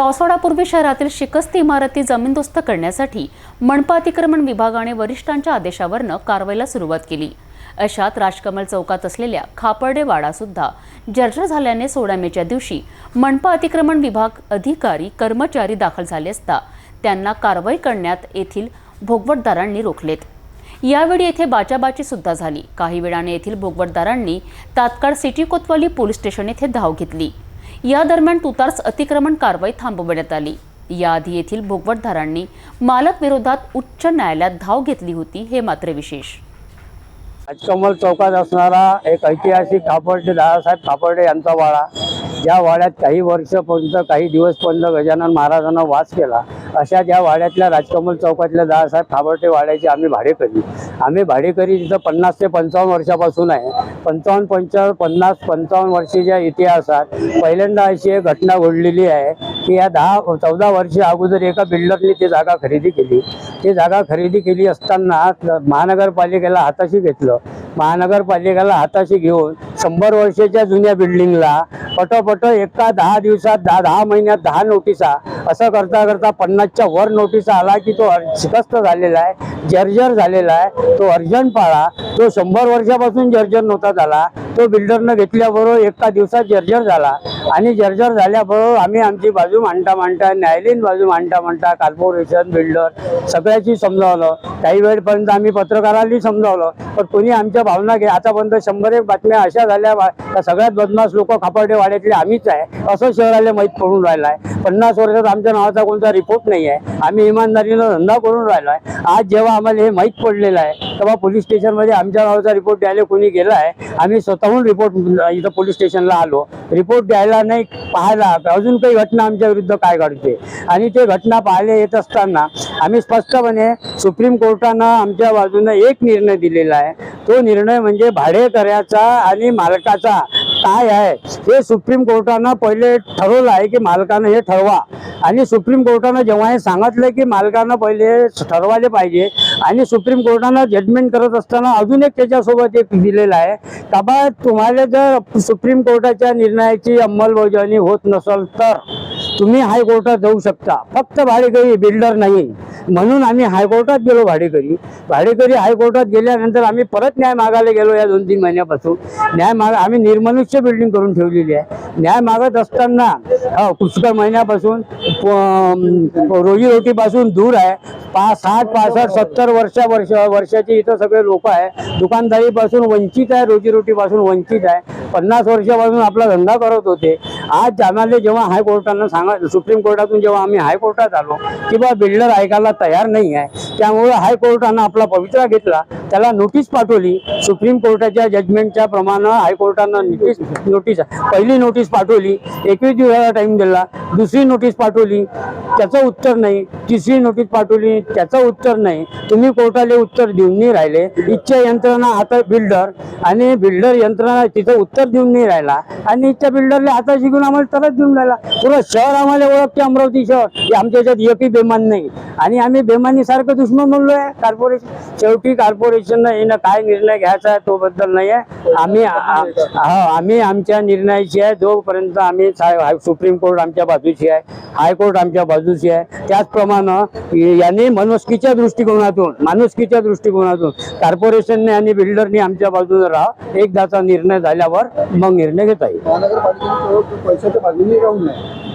पावसाळ्यापूर्वी शहरातील शिकस्त इमारती जमीनदोस्त करण्यासाठी मनपा अतिक्रमण विभागाने वरिष्ठांच्या आदेशावरनं कारवाईला सुरुवात केली. अशात राजकमल चौकात असलेल्या खापर्डे वाडा सुद्धा जर्जर झाल्याने सोडामेच्या दिवशी मनपा अतिक्रमण विभाग अधिकारी कर्मचारी दाखल झाले असता त्यांना कारवाई करण्यात येथील भोगवटदारांनी रोखलेत. यावेळी येथे बाचाबाची सुद्धा झाली. काही वेळाने येथील भोगवटदारांनी तात्काळ सिटी कोतवाली पोलीस स्टेशन येथे धाव घेतली. या दरम्यान तुतार्स अतिक्रमण कारवाई थांबवण्यात आली. याआधी येथील भोगवटधारांनी मालक विरोधात उच्च न्यायालयात धाव घेतली होती हे मात्र विशेष. राजकमल चौकात असणारा एक ऐतिहासिक खापर्डे दादासाहेब खापर्डे यांचा वाडा ज्या वाड्यात काही वर्षपर्यंत काही दिवसपर्यंत गजानन महाराजांना वास केला अशा ज्या वाड्यातल्या राजकमल चौकातल्या दादासाहेब खापर्डे वाड्याची आम्ही भाडेकरी आम्ही भाडेकरी तिथं पन्नास ते पंचावन्न वर्षापासून आहे. पंचावन्न पंचावन्न पन्नास पंचावन्न वर्षाच्या इतिहासात पहिल्यांदा अशी एक घटना घडलेली आहे की या दहा चौदा वर्ष अगोदर एका बिल्डरने ती जागा खरेदी केली. ती जागा खरेदी केली असताना महानगरपालिकेला हाताशी घेतलं. महानगरपालिकेला हाताशी घेऊन शंभर वर्षाच्या जुन्या बिल्डिंगला पटोपट एका दहा दिवसात दहा दहा महिन्यात दहा नोटिसा. असं करता करता पन्नासच्या वर नोटिसा आला की तो शिकस्त झालेला आहे जर्जर झालेला आहे तो अर्जंट पाळा. तो शंभर वर्षापासून जर्जर नव्हता झाला. तो बिल्डरनं घेतल्याबरोबर एका दिवसात जर्जर झाला. आणि जर्जर झाल्याबरोबर आम्ही आमची बाजू मांडता मांडता न्यायालयीन बाजू मांडता मांडता कॉर्पोरेशन बिल्डर सगळ्याची समजावलं. काही वेळपर्यंत आम्ही पत्रकारांनी समजावलं. पण कोणी आमच्या भावना घे आतापर्यंत शंभर एक बातम्या अशा झाल्या बा- सगळ्यात बदमाश लोक खापर्डे वाड्यातले आम्हीच आहे. असं शहराला माहीत पडून राहिलं आहे पन्नास वर्षात आमच्या नावाचा कोणता रिपोर्ट नाही आहे. आम्ही इमानदारीनं धंदा करून राहिलो आहे आज जेव्हा आम्हाला हे माहीत पडलेलं आहे तेव्हा पोलीस स्टेशनमध्ये आमच्या नावाचा रिपोर्ट द्यायला कोणी गेला आहे आम्ही स्वतःहून रिपोर्ट इथं पोलीस स्टेशनला आलो. रिपोर्ट द्यायला नाही पाहायला. अजून काही घटना आमच्या विरुद्ध काय घडते? आणि ते घटना पाहायला येत असताना आम्ही स्पष्टपणे सुप्रीम कोर्टानं आमच्या बाजूनं एक निर्णय दिलेला आहे. तो निर्णय म्हणजे भाडेकऱ्याचा आणि मालकाचा. काय आहे? हे सुप्रीम कोर्टानं पहिले ठरवलं आहे की मालकानं हे ठरवा. आणि सुप्रीम कोर्टानं जेव्हा हे सांगितलं की मालकानं पहिले ठरवायला पाहिजे आणि सुप्रीम कोर्टानं जजमेंट करत असताना अजून एक त्याच्यासोबत एक दिलेलं आहे. का बा तुम्हाला जर सुप्रीम कोर्टाच्या निर्णयाची अंमलबजावणी होत नसेल तर तुम्ही हायकोर्टात जाऊ शकता. फक्त भाडेकरी बिल्डर नाही. म्हणून आम्ही हायकोर्टात गेलो भाडेकरी. भाडेकरी हायकोर्टात गेल्यानंतर आम्ही परत न्याय मागायला गेलो या दोन तीन महिन्यापासून. न्याय माग आम्ही निर्मनुष्य बिल्डिंग करून ठेवलेली आहे. न्याय मागत असताना पुष्कळ महिन्यापासून प- रोजीरोटीपासून दूर आहे. पाच साठ पासष्ट सत्तर वर्ष वर्ष वर्षाचे इथं सगळे लोक आहे. दुकानदारीपासून वंचित आहे रोजीरोटीपासून वंचित आहे. पन्नास वर्षापासून आपला धंदा करत होते. आज आम्हाला जेव्हा हायकोर्टानं सांगा सुप्रीम कोर्टातून जेव्हा आम्ही हायकोर्टात आलो किंवा बिल्डर ऐकायला तयार नाही आहे. त्यामुळे हायकोर्टानं आपला पवित्रा घेतला. त्याला नोटीस पाठवली. सुप्रीम कोर्टाच्या जजमेंटच्या प्रमाणे हायकोर्टानं नोटीस नोटीस पहिली नोटीस पाठवली. एकवीस दिवसाचा टाइम दिला. दुसरी नोटीस पाठवली. त्याचं उत्तर नाही. तिसरी नोटीस पाठवली त्याचं उत्तर नाही. तुम्ही कोर्टाला उत्तर देऊन नाही राहिले. इच्छा यंत्रणा आता बिल्डर आणि बिल्डर यंत्रणा तिथं उत्तर देऊन नाही राहिला. आणि त्या बिल्डरला आता शिकून आम्हाला तरच देऊन राहिला. पुरं शहर आम्हाला ओळखते अमरावती शहर. की आमच्या याच्यात एकही बेमान नाही. आणि आम्ही बेमानीसारखं दुश्मन बनलो आहे कॉर्पोरेशन शेवटी कॉर्पोरेशननं येणं काय निर्णय घ्यायचा आहे तो बद्दल नाही आहे आम्ही हा, हो, आम्ही आमच्या निर्णयाची आहे. जोपर्यंत आम्ही हाय- सुप्रीम कोर्ट आमच्या बाजूची आहे. हायकोर्ट आमच्या बाजूची आहे. त्याचप्रमाणे याने मनस्कीच्या दृष्टिकोनातून माणुसकीच्या दृष्टिकोनातून कॉर्पोरेशनने आणि बिल्डरने आमच्या बाजूने राहा एकदाचा निर्णय झाल्यावर मग निर्णय घेता येईल. महानगरपालिकेने पैशाच्या बाजूने राहू नये.